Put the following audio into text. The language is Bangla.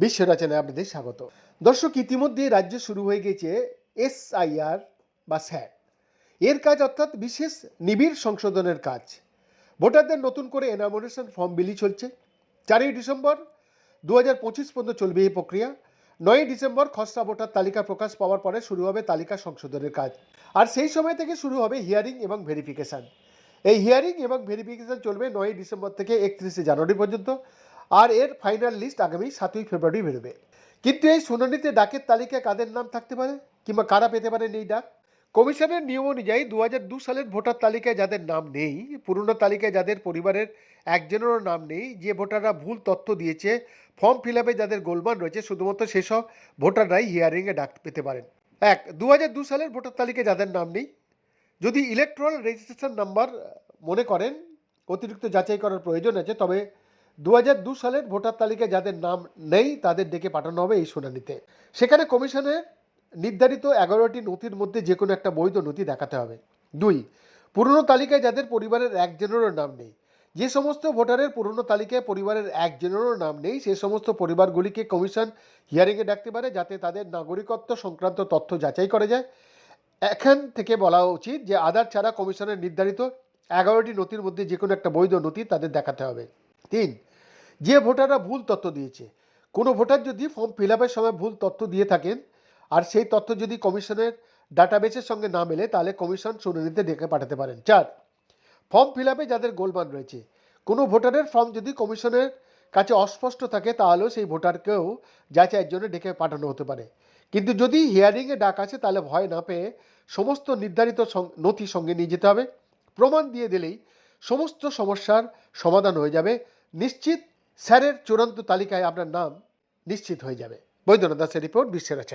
বিশ্ব রচনায় আপনাদের স্বাগত। দর্শক, ইতিমধ্যে রাজ্যে শুরু হয়ে গেছে এসআইআর বা স্যাট এর কাজ অর্থাৎ বিশেষ নিবিড় সংশোধনের কাজ। ভোটারদের নতুন করে এনামোরেশন ফর্ম বিলি চলছে। চারই ডিসেম্বর দু হাজার পঁচিশ পর্যন্ত চলবে এই প্রক্রিয়া। নয়ই ডিসেম্বর খসড়া ভোটার তালিকা প্রকাশ পাওয়ার পরে শুরু হবে তালিকা সংশোধনের কাজ। আর সেই সময় থেকে শুরু হবে হিয়ারিং এবং ভেরিফিকেশান এই হিয়ারিং এবং ভেরিফিকেশান চলবে নয়ই ডিসেম্বর থেকে একত্রিশে জানুয়ারি পর্যন্ত, আর এর ফাইনাল লিস্ট আগামী সাতই ফেব্রুয়ারি বেরোবে। কিন্তু এই শুনানিতে ডাকের তালিকায় কাদের নাম থাকতে পারে কিংবা কারা পেতে পারেন এই ডাক? কমিশনের নিয়ম অনুযায়ী দু হাজার দু সালের ভোটার তালিকায় যাদের নাম নেই, পুরনো তালিকায় যাদের পরিবারের একজনেরও নাম নেই, যে ভোটাররা ভুল তথ্য দিয়েছে, ফর্ম ফিল আপে যাদের গোলমাল রয়েছে, শুধুমাত্র সেসব ভোটাররাই হিয়ারিংয়ে ডাক পেতে পারেন। এক, দু দু সালের ভোটার তালিকায় যাদের নাম নেই যদি ইলেকট্রাল রেজিস্ট্রেশন নাম্বার মনে করেন, অতিরিক্ত যাচাই করার প্রয়োজন আছে, তবে দু দু সালের ভোটার তালিকায় যাদের নাম নেই, তাদের ডেকে পাঠানো হবে এই শুনানিতে। সেখানে কমিশনের নির্ধারিত এগারোটি নথির মধ্যে যে কোনো একটা বৈধ নথি দেখাতে হবে। দুই, পুরনো তালিকায় যাদের পরিবারের একজনেরও নাম নেই। যে সমস্ত ভোটারের পুরনো তালিকায় পরিবারের একজনেরও নাম নেই, সে সমস্ত পরিবারগুলিকে কমিশন হিয়ারিংয়ে ডাকতে পারে, যাতে তাদের নাগরিকত্ব সংক্রান্ত তথ্য যাচাই করা যায়। এখান থেকে বলা উচিত যে আধার ছাড়া কমিশনের নির্ধারিত এগারোটি নথির মধ্যে যে কোনো একটা বৈধ নথি তাদের দেখাতে হবে। তিন, যে ভোটাররা ভুল তথ্য দিয়েছে, কোনো ভোটার যদি ফর্ম ফিল আপের সময় ভুল তথ্য দিয়ে থাকেন আর সেই তথ্য যদি কমিশনের ডাটাবেসের সঙ্গে না মেলে, তাহলে কমিশন শুনানিতে ডেকে পাঠাতে পারেন। চার, ফর্ম ফিল আপে যাদের গোলমাল রয়েছে, কোনো ভোটারের ফর্ম যদি কমিশনের কাছে অস্পষ্ট থাকে, তাহলেও সেই ভোটারকেও যাচাইয়ের জন্য ডেকে পাঠানো হতে পারে। কিন্তু যদি হিয়ারিংয়ে ডাক আছে তাহলে ভয় না পেয়ে সমস্ত নির্ধারিত নথি সঙ্গে নিয়ে যেতে হবে। প্রমাণ দিয়ে দিলেই সমস্ত সমস্যার সমাধান হয়ে যাবে। নিশ্চিত স্যারের চূড়ান্ত তালিকায় আপনার নাম নিশ্চিত হয়ে যাবে। বৈদ্যনাথ দাসের রিপোর্ট, বিশ্বের